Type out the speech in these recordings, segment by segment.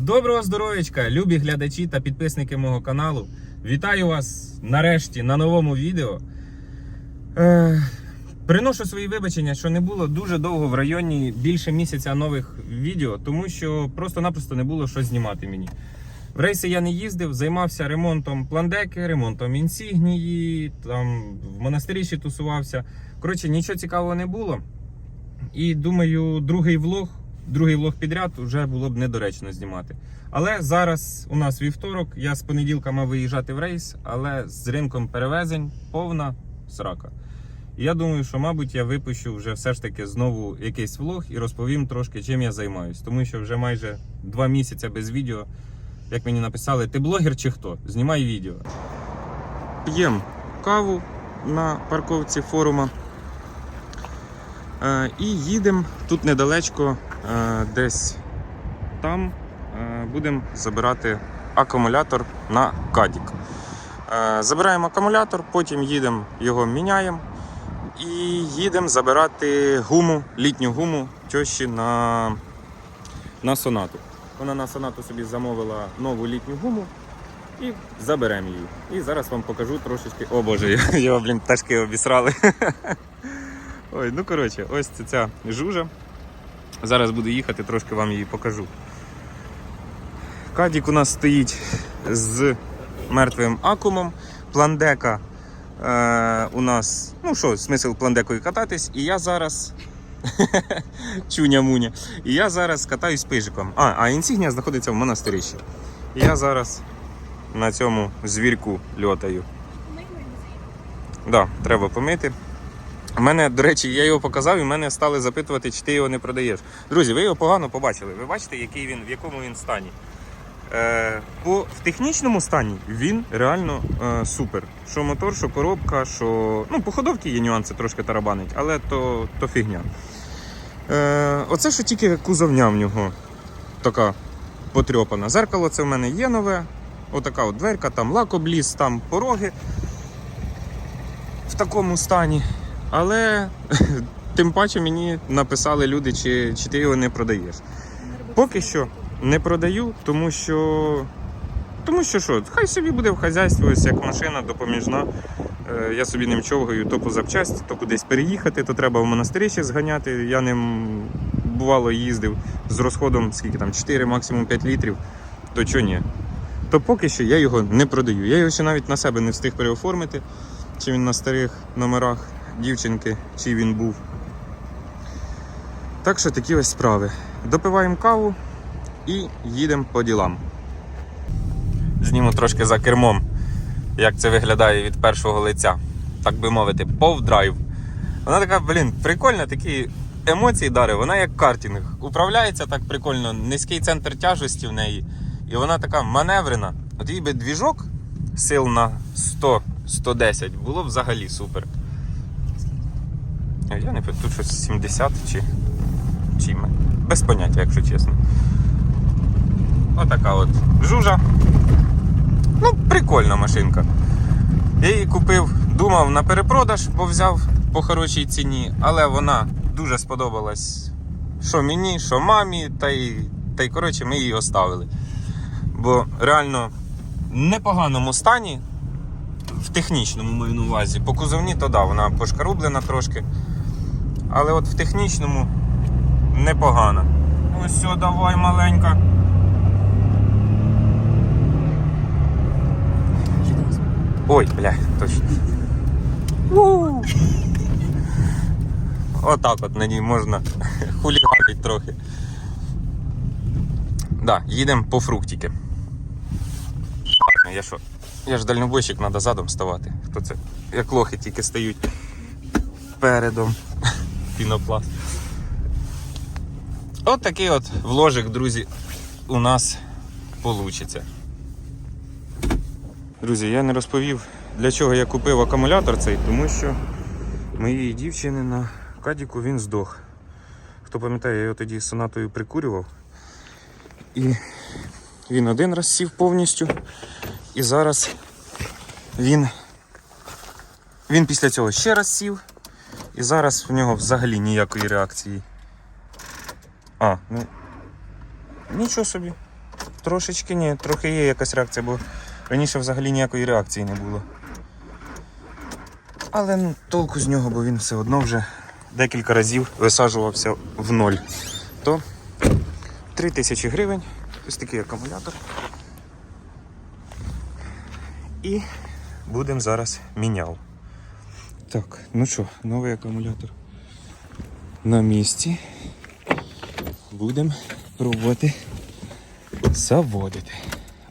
Доброго здоров'ячка, любі глядачі та підписники мого каналу. Вітаю вас нарешті на новому відео. Е, приношу свої вибачення, що не було дуже довго в районі більше місяця нових відео, тому що просто-напросто не було що знімати мені. В рейси я не їздив, займався ремонтом пландеки, ремонтом інсігнії, там в монастирі ще тусувався. Коротше, нічого цікавого не було. І думаю, другий влог, другий влог підряд вже було б недоречно знімати. Але зараз у нас вівторок, я з понеділка мав виїжджати в рейс, але з ринком перевезень повна срака. І я думаю, що, мабуть, я випущу вже все ж таки знову якийсь влог і розповім трошки, чим я займаюсь. Тому що вже майже два місяці без відео. Як мені написали, ти блогер чи хто? Знімай відео. П'ємо каву на парковці форума. Е, і їдемо тут недалечко, е, десь там е, будемо забирати акумулятор на кадік. Забираємо акумулятор, потім їдемо, його міняємо і їдемо забирати гуму, літню гуму тьощі на, на сонату. Вона на сонату собі замовила нову літню гуму і заберемо її. І зараз вам покажу трошечки. О боже, його, блін, пташки обісрали. Ой, ну коротше, ось це ця жужа. Зараз буду їхати, трошки вам її покажу. Кадік у нас стоїть з мертвим акумом. Пландека е, у нас, ну що, смисл пландекою кататись, і я зараз. Чуня-муня. І я зараз катаюсь пижиком. А, а інсігнія знаходиться в монастирі ще. І я зараз на цьому звірку льотаю. Так, да, треба помити. У мене, до речі, я його показав і мене стали запитувати, чи ти його не продаєш. Друзі, ви його погано побачили. Ви бачите, який він, в якому він стані. Е, по, в технічному стані він реально е, супер. Що мотор, що коробка, що. Ну, по ходовці є нюанси трошки тарабанить, але то, то фігня. Е, оце що тільки кузовня в нього така потрьопана. Зеркало це в мене є нове. Отака от дверка, там лак обліз, там пороги в такому стані. Але тим паче мені написали люди, чи, чи ти його не продаєш. Поки що не продаю, тому що. Тому що що, хай собі буде в хазяйстві, ось як машина допоміжна. Е, Я собі ним човгаю то по запчасті, то кудись переїхати, то треба в монастирі ще зганяти. Я ним бувало їздив з розходом скільки там 4, максимум 5 літрів, то чого ні. То поки що я його не продаю. Я його ще навіть на себе не встиг переоформити, чи він на старих номерах дівчинки, чи він був. Так що такі ось справи. Допиваємо каву і їдемо по ділам. Зніму трошки за кермом, як це виглядає від першого лиця. Так би мовити, повдрайв. Вона така, блін, прикольна, такі емоції дарить, вона як картинг. Управляється так прикольно, низький центр тяжесті в неї. І вона така маневрена. От їй би двіжок сил на 100-110 було б взагалі супер. Я не тут щось 70 чи, чи ме- без поняття, якщо чесно. Отака от жужа. Ну, прикольна машинка. Я її купив, думав на перепродаж, бо взяв по хорошій ціні, але вона дуже сподобалась що мені, що мамі, та й, та й коротше, ми її оставили. Бо реально в непоганому стані, в технічному маю на увазі. По кузовні, то да, вона пошкарублена трошки. Але от в технічному непогано. Ось все, давай маленька. Ой, бля, точно. Отак от на ній можна хуліганить трохи. Да, їдемо по фруктики. Я що? Я ж дальнобойщик, треба задом ставати. Хто це? Як лохи тільки стають передом. Пінопласт. От такий от вложик, друзі, у нас получиться. Друзі, я не розповів, для чого я купив акумулятор цей, тому що моєї дівчини на кадіку він здох. Хто пам'ятає, я його тоді з сонатою прикурював. І він один раз сів повністю. І зараз він, він після цього ще раз сів. І зараз в нього взагалі ніякої реакції. А, ну. Нічого собі. трошечки ні, трохи є якась реакція, бо раніше взагалі ніякої реакції не було. Але ну, толку з нього, бо він все одно вже декілька разів висаджувався в ноль. То 3 тисячі гривень, ось такий акумулятор. І будемо зараз міняв. Так, ну що, новий акумулятор на місці. Будемо пробувати заводити.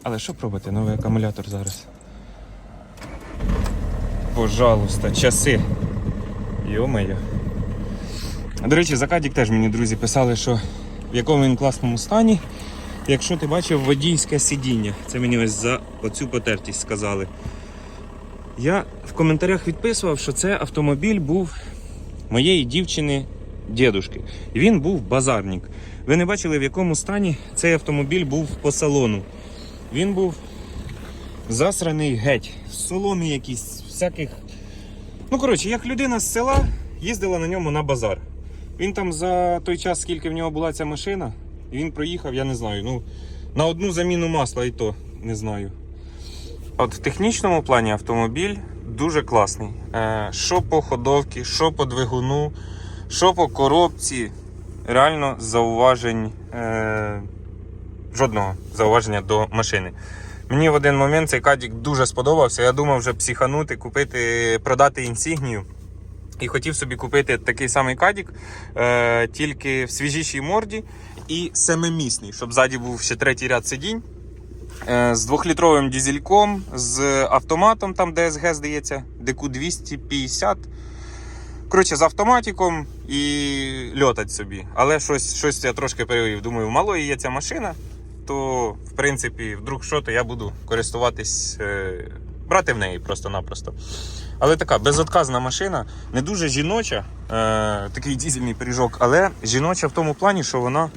Але що пробувати? Новий акумулятор зараз. Пожалуйста, часи. Йо-моє. До речі, за Кадік теж мені друзі писали, що в якому він класному стані. Якщо ти бачив водійське сидіння, це мені ось за оцю потертість сказали. Я в коментарях відписував, що це автомобіль був моєї дівчини дідушки. Він був базарник. Ви не бачили, в якому стані цей автомобіль був по салону. Він був засраний геть, в соломі якісь, всяких. Ну, коротше, як людина з села їздила на ньому на базар. Він там за той час, скільки в нього була ця машина, він проїхав, я не знаю, ну, на одну заміну масла і то не знаю. От в технічному плані автомобіль дуже класний. Е, що по ходовці, що по двигуну, що по коробці. Реально зауважень. Е, жодного зауваження до машини. Мені в один момент цей кадік дуже сподобався. Я думав вже психанути, купити, продати інсігнію. І хотів собі купити такий самий кадік, е, тільки в свіжішій морді і семимісний, щоб ззаді був ще третій ряд сидінь. Е, з двохлітровим дізельком, з автоматом, там DSG, здається, ДК 250. Коротше, з автоматиком і льотать собі. Але щось, щось я трошки перевів. Думаю, малої є ця машина, то в принципі, вдруг що, то я буду користуватись, е, брати в неї просто-напросто. Але така безотказна машина, не дуже жіноча, е, такий дізельний пиріжок, але жіноча в тому плані, що вона,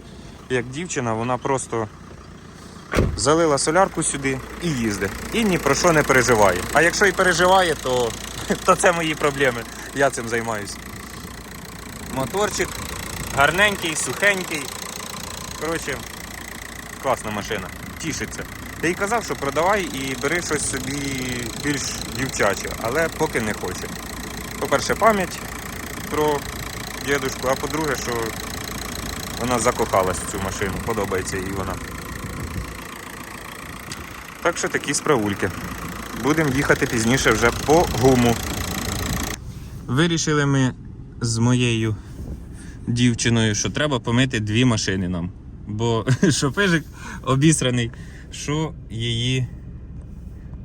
як дівчина, вона просто залила солярку сюди і їздить. І ні про що не переживає. А якщо і переживає, то, то це мої проблеми. Я цим займаюся. Моторчик гарненький, сухенький. Коротше, класна машина. Тішиться. Я їй казав, що продавай і бери щось собі більш дівчаче, але поки не хоче. По-перше, пам'ять про дідушку, а по-друге, що вона закохалась в цю машину, подобається їй вона. Так що такі справульки. Будемо їхати пізніше вже по гуму. Вирішили ми з моєю дівчиною, що треба помити дві машини нам. Бо що пижик обісраний, що її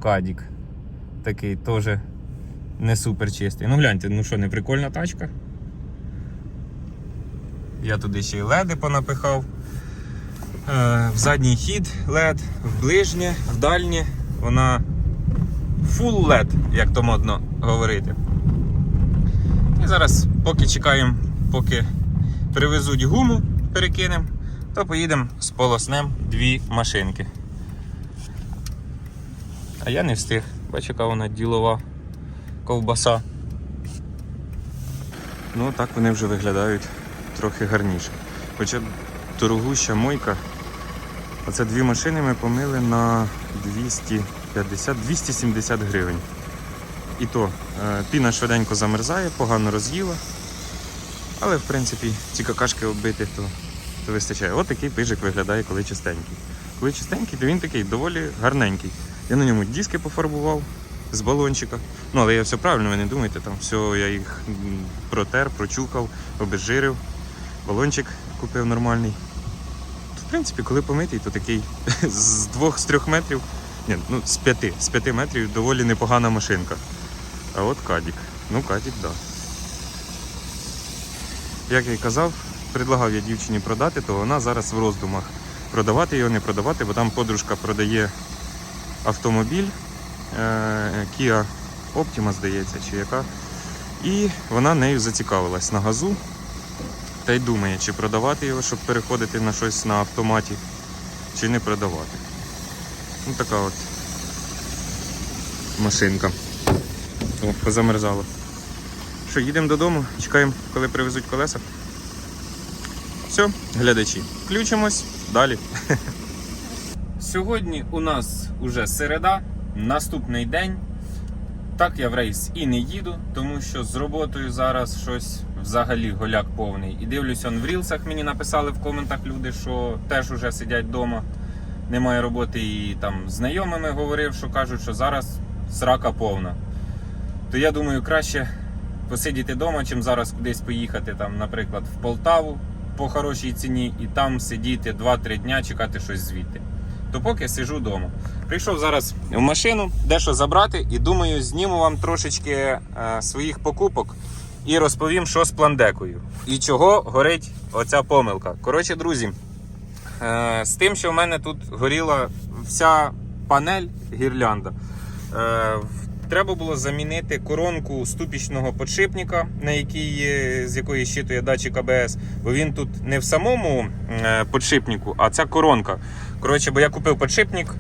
кадік. Такий теж не супер чистий. Ну гляньте, ну що, не прикольна тачка. Я туди ще й леди понапихав. Е, В задній хід LED, в ближнє, в дальнє. Вона full LED, як то модно говорити. І зараз, поки чекаємо, поки привезуть гуму, перекинемо, то поїдемо з полоснем дві машинки. А я не встиг. Бачу, яка вона ділова ковбаса. Ну, так вони вже виглядають трохи гарніше. Хоча дорогуща мойка. Оце дві машини ми помили на 250-270 гривень. І то е, піна швиденько замерзає, погано роз'їла. Але в принципі ці какашки оббити, то, то вистачає. От такий пижик виглядає, коли чистенький. Коли чистенький, то він такий доволі гарненький. Я на ньому диски пофарбував з балончика. Ну, але я все правильно, ви не думайте, там все, я їх протер, прочухав, обезжирив, балончик купив нормальний. В принципі, коли помитий, то такий з двох, з трьох метрів, ні, ну з п'яти, з п'яти метрів доволі непогана машинка. А от Кадік. Ну, Кадік, так. Да. Як я й казав, предлагав я дівчині продати, то вона зараз в роздумах. Продавати його, не продавати, бо там подружка продає автомобіль е, Kia Optima, здається, чи яка. І вона нею зацікавилась на газу. Та й думає, чи продавати його, щоб переходити на щось на автоматі, чи не продавати. Ну така от машинка. О, позамерзало. Що, їдемо додому, чекаємо, коли привезуть колеса. Все, глядачі, включимось далі. Сьогодні у нас уже середа, наступний день. Так я в рейс і не їду, тому що з роботою зараз щось взагалі голяк повний. І дивлюсь, он в рілсах мені написали в коментах люди, що теж уже сидять вдома, немає роботи. І там знайомими говорив, що кажуть, що зараз срака повна. То я думаю, краще посидіти вдома, чим зараз кудись поїхати, там, наприклад, в Полтаву по хорошій ціні і там сидіти 2-3 дня, чекати щось звідти. То поки сижу вдома. Prийшов зараз в машину, дещо забрати, і думаю, зніму вам трошечки е, своїх покупок і розповім, що з пландекою. І чого горить оця помилка. Коротше, друзі, е, з тим, що в мене тут горіла вся панель гірлянда. Е, Треба було замінити коронку ступічного подшипника, на якій, з якої щитує датчик АБС, бо він тут не в самому е, подшипнику, а ця коронка. Коротше, бо я купив подшипник,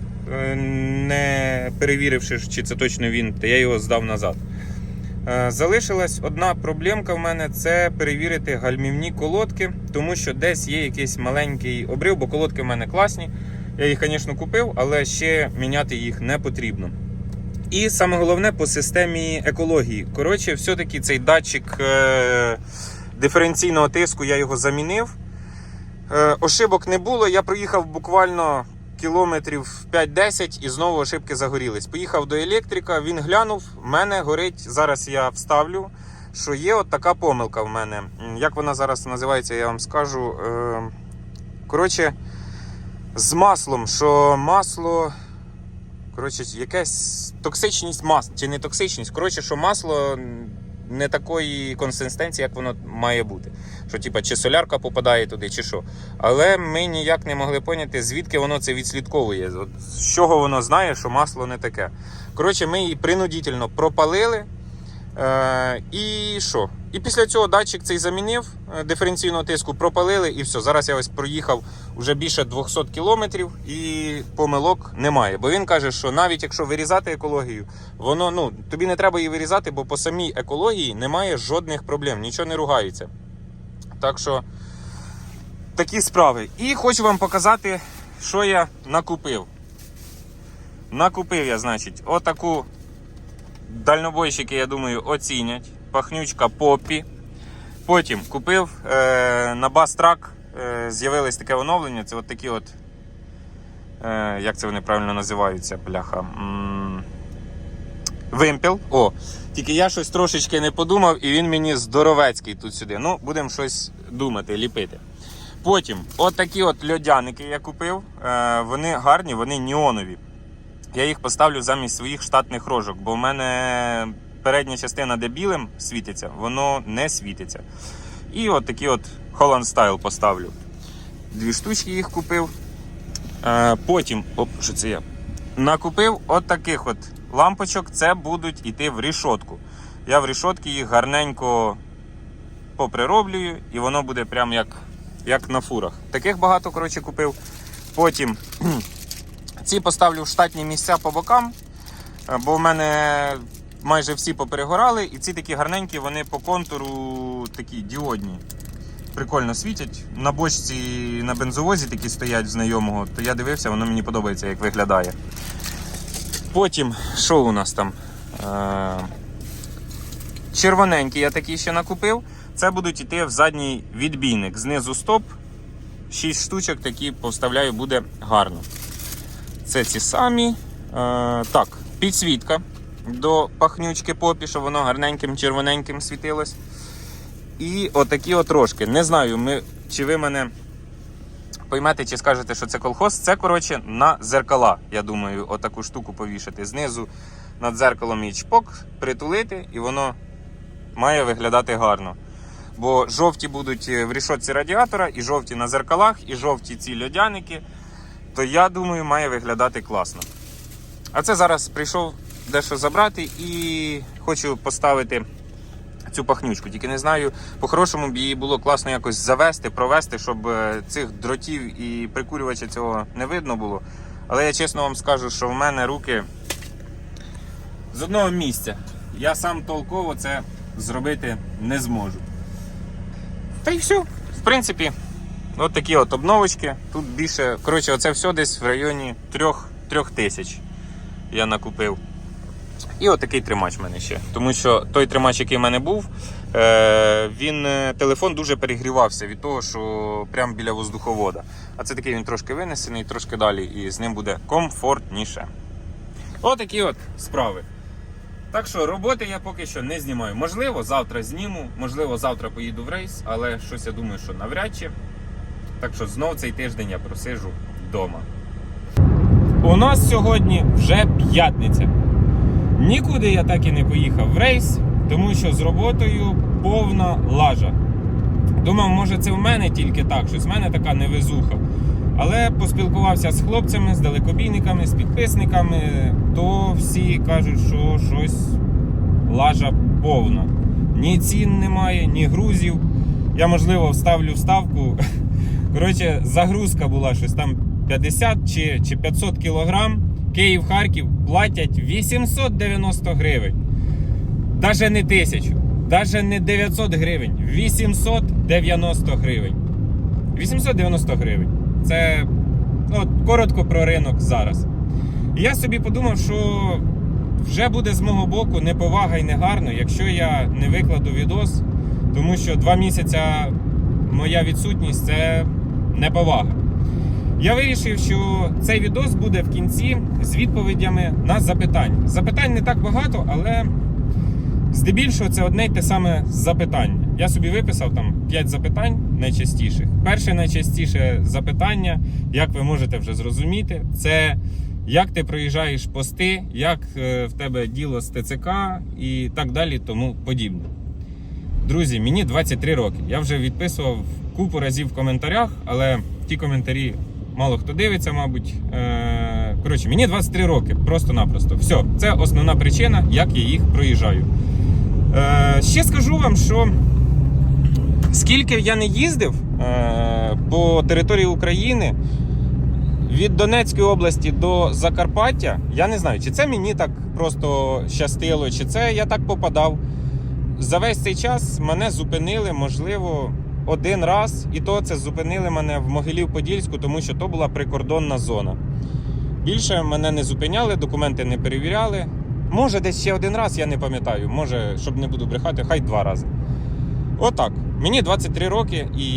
не перевіривши, чи це точно він, то я його здав назад. Е, Залишилась одна проблемка в мене це перевірити гальмівні колодки, тому що десь є якийсь маленький обрив, бо колодки в мене класні. Я їх, звісно, купив, але ще міняти їх не потрібно. І саме головне по системі екології. Коротше, все-таки цей датчик е, диференційного тиску я його замінив. Е, ошибок не було. Я проїхав буквально кілометрів 5-10 і знову ошибки загорілись. Поїхав до електрика, він глянув, в мене горить. Зараз я вставлю, що є от така помилка в мене. Як вона зараз називається, я вам скажу. Е, коротше, з маслом, що масло. Коротше, якась токсичність масла, чи не токсичність. Коротше, що масло не такої консистенції, як воно має бути. Що, типа, чи солярка попадає туди, чи що. Але ми ніяк не могли поняти, звідки воно це відслідковує. З чого воно знає, що масло не таке. Коротше, ми її принудительно пропалили. Е, і що? І після цього датчик цей замінив е, диференційного тиску, пропалили і все. Зараз я ось проїхав вже більше 200 кілометрів і помилок немає. Бо він каже, що навіть якщо вирізати екологію, воно ну тобі не треба її вирізати, бо по самій екології немає жодних проблем, нічого не ругається. Так що такі справи. І хочу вам показати, що я накупив. Накупив я, значить, отаку дальнобойщики, я думаю, оцінять. Пахнючка попі. Потім купив е, на Бастрак, е, з'явилось таке оновлення. Це от такі от. Е, як це вони правильно називаються, бляха. М, Вимпел. О, тільки я щось трошечки не подумав, і він мені здоровецький тут сюди. Ну, будемо щось думати, ліпити. Потім, от такі от льодяники я купив. Е, вони гарні, вони неонові. Я їх поставлю замість своїх штатних рожок, бо в мене передня частина, де білим світиться, воно не світиться. І от такі от Holland Style поставлю. Дві штучки їх купив. Е, потім, оп, що це я? Накупив от таких от лампочок, це будуть йти в рішотку. Я в рішотки їх гарненько поприроблюю, і воно буде прям як, як на фурах. Таких багато, коротше, купив. Потім ці поставлю в штатні місця по бокам, е, бо в мене майже всі поперегорали, і ці такі гарненькі, вони по контуру такі діодні. Прикольно світять. На бочці на бензовозі такі стоять знайомого, то я дивився, воно мені подобається, як виглядає. Потім, що у нас там? Е, Червоненькі я такі ще накупив. Це будуть йти в задній відбійник. Знизу стоп. 6 штучок такі поставляю, буде гарно. Це ці самі. Е, так, підсвітка до пахнючки попі, щоб воно гарненьким червоненьким світилось. І отакі от рожки. Не знаю, ми, чи ви мене поймете, чи скажете, що це колхоз. Це, коротше, на зеркала. Я думаю, отаку штуку повішати. Знизу над зеркалом і чпок, притулити, і воно має виглядати гарно. Бо жовті будуть в рішотці радіатора, і жовті на зеркалах, і жовті ці льодяники то я думаю, має виглядати класно. А це зараз прийшов дещо забрати і хочу поставити цю пахнючку. Тільки не знаю, по-хорошому б її було класно якось завести, провести, щоб е, цих дротів і прикурювача цього не видно було. Але я чесно вам скажу, що в мене руки з одного місця. Я сам толково це зробити не зможу. Та й все. В принципі, От такі от обновочки. Тут більше. Коротше, оце все десь в районі 3, 3 тисяч я накупив. І от такий тримач в мене ще. Тому що той тримач, який в мене був, е, він е, телефон дуже перегрівався від того, що прямо біля воздуховода. А це такий він трошки винесений, трошки далі, і з ним буде комфортніше. Отакі от справи. Так що роботи я поки що не знімаю. Можливо, завтра зніму, можливо, завтра поїду в рейс, але щось я думаю, що навряд чи. Так що знов цей тиждень я просижу вдома. У нас сьогодні вже п'ятниця. Нікуди я так і не поїхав в рейс, тому що з роботою повна лажа. Думав, може це в мене тільки так, щось в мене така невезуха. Але поспілкувався з хлопцями, з далекобійниками, з підписниками, то всі кажуть, що щось лажа повна. Ні цін немає, ні грузів. Я, можливо, вставлю вставку. Коротше, загрузка була щось там 50 чи, чи 500 кілограм. Київ-Харків платять 890 гривень. Даже не тисячу, даже не 900 гривень, 890 гривень. 890 гривень. Це от, коротко про ринок зараз. І я собі подумав, що вже буде з мого боку неповага і негарно, якщо я не викладу відос, тому що два місяці моя відсутність це неповага. Я вирішив, що цей відос буде в кінці з відповідями на запитання. Запитань не так багато, але здебільшого це одне й те саме запитання. Я собі виписав там 5 запитань найчастіших. Перше найчастіше запитання, як ви можете вже зрозуміти, це як ти проїжджаєш пости, як е, в тебе діло з ТЦК і так далі, тому подібне. Друзі, мені 23 роки. Я вже відписував купу разів в коментарях, але ті коментарі мало хто дивиться, мабуть. Е, Коротше, мені 23 роки, просто-напросто. Все, це основна причина, як я їх проїжджаю. Е, Ще скажу вам, що скільки я не їздив е, по території України. Від Донецької області до Закарпаття, я не знаю, чи це мені так просто щастило, чи це я так попадав. За весь цей час мене зупинили, можливо, один раз, і то це зупинили мене в Могилів-Подільську, тому що то була прикордонна зона. Більше мене не зупиняли, документи не перевіряли. Може, десь ще один раз, я не пам'ятаю. Може, щоб не буду брехати, хай два рази. Отак. Мені 23 роки і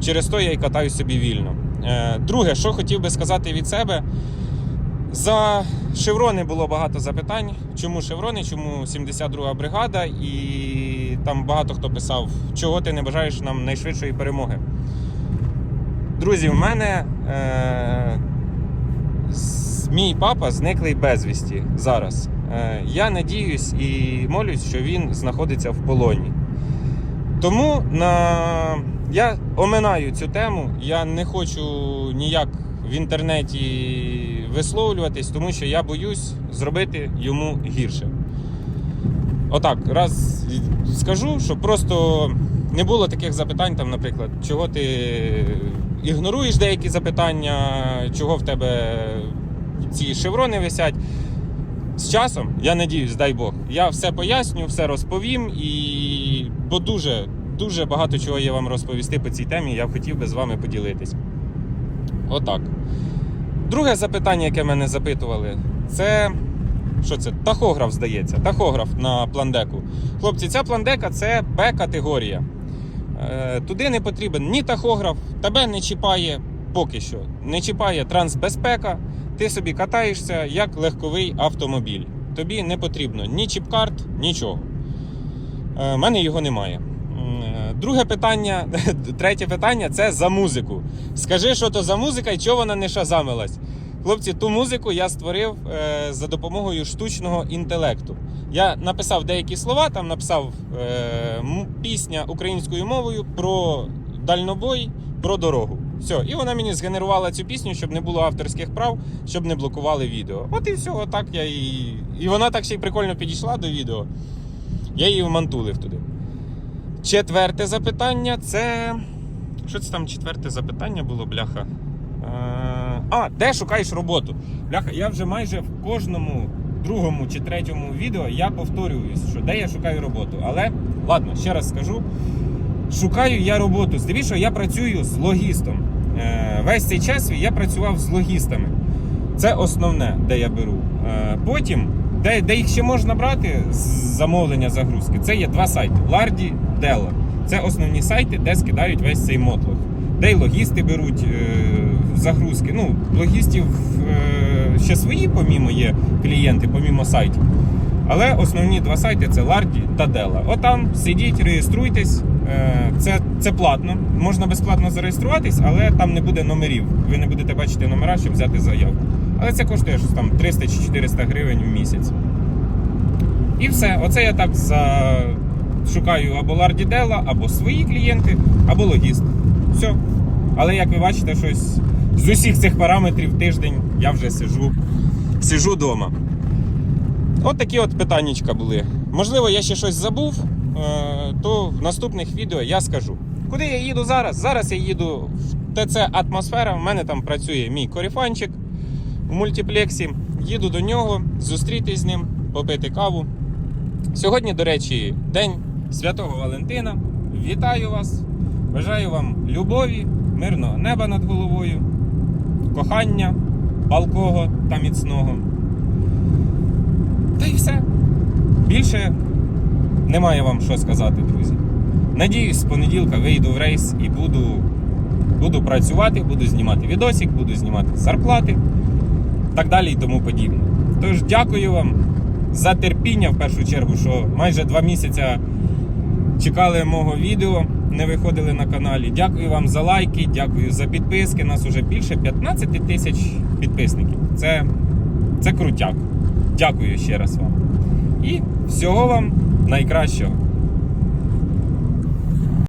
через то я і катаю собі вільно. Е, Друге, що хотів би сказати від себе. За шеврони було багато запитань. Чому шеврони, чому 72 бригада, і там багато хто писав, чого ти не бажаєш нам найшвидшої перемоги. Друзі, в мене е, мій папа зниклий безвісті зараз. Е, я надіюсь і молюсь, що він знаходиться в полоні. Тому на... я оминаю цю тему. Я не хочу ніяк в інтернеті висловлюватись, тому що я боюсь зробити йому гірше. Отак, раз скажу, щоб просто не було таких запитань, там, наприклад, чого ти ігноруєш деякі запитання, чого в тебе ці шеврони висять. З часом, я надіюсь, дай Бог, я все поясню, все розповім і бо дуже, дуже багато чого є вам розповісти по цій темі, я б хотів би з вами поділитись. Отак. Друге запитання, яке мене запитували, це. Що це? Тахограф, здається. Тахограф на пландеку. Хлопці, ця пландека це Б-категорія. Е, туди не потрібен ні тахограф, тебе не чіпає поки що. Не чіпає трансбезпека. Ти собі катаєшся як легковий автомобіль. Тобі не потрібно ні чіпкарт, нічого. У мене його немає. Е, Друге питання, третє питання це за музику. Скажи, що то за музика і чого вона не шазамилась. Хлопці, ту музику я створив е, за допомогою штучного інтелекту. Я написав деякі слова, там написав е, пісня українською мовою про дальнобой, про дорогу. Все, і вона мені згенерувала цю пісню, щоб не було авторських прав, щоб не блокували відео. От і все, отак я і. І вона так ще й прикольно підійшла до відео. Я її вмантулив туди. Четверте запитання це. Що це там четверте запитання було, бляха? Е, А, де шукаєш роботу? Бляха, я вже майже в кожному другому чи третьому відео я повторююсь, що де я шукаю роботу. Але ладно, ще раз скажу. шукаю я роботу. Здивіше, я працюю з логістом. Е, Весь цей час я працював з логістами. Це основне, де я беру. Е, Потім, де, де їх ще можна брати з замовлення загрузки, це є два сайти: Lardy, Della. Це основні сайти, де скидають весь цей мотлох. Де й логісти беруть е, загрузки. Ну, логістів е, ще свої, помімо є клієнти, помімо сайтів. Але основні два сайти це Lardy та Della. Отам сидіть, реєструйтесь. Е, Це, це платно. Можна безплатно зареєструватись, але там не буде номерів. Ви не будете бачити номера, щоб взяти заявку. Але це коштує щось там 300 чи 400 гривень в місяць. І все. Оце я так за... шукаю або Lardy Della, або свої клієнти, або логіст. Все. Але як ви бачите, щось з усіх цих параметрів тиждень я вже сижу, сижу вдома. От такі от питаннячка були. Можливо, я ще щось забув, е, то в наступних відео я скажу. Куди я їду зараз? Зараз я їду в ТЦ Атмосфера. У мене там працює мій коріфанчик в мультиплексі. Їду до нього, зустрітись з ним, попити каву. Сьогодні, до речі, День Святого Валентина. Вітаю вас! Бажаю вам любові, мирного неба над головою, кохання, палкого та міцного. Та й все. Більше немає вам що сказати, друзі. Надіюсь, з понеділка вийду в рейс і буду, буду працювати, буду знімати відосик, буду знімати зарплати, так далі і тому подібне. Тож дякую вам за терпіння в першу чергу, що майже два місяці чекали мого відео, не виходили на каналі. Дякую вам за лайки, дякую за підписки. Нас уже більше 15 тисяч підписників. Це, це крутяк. Дякую ще раз вам. І всього вам найкращого.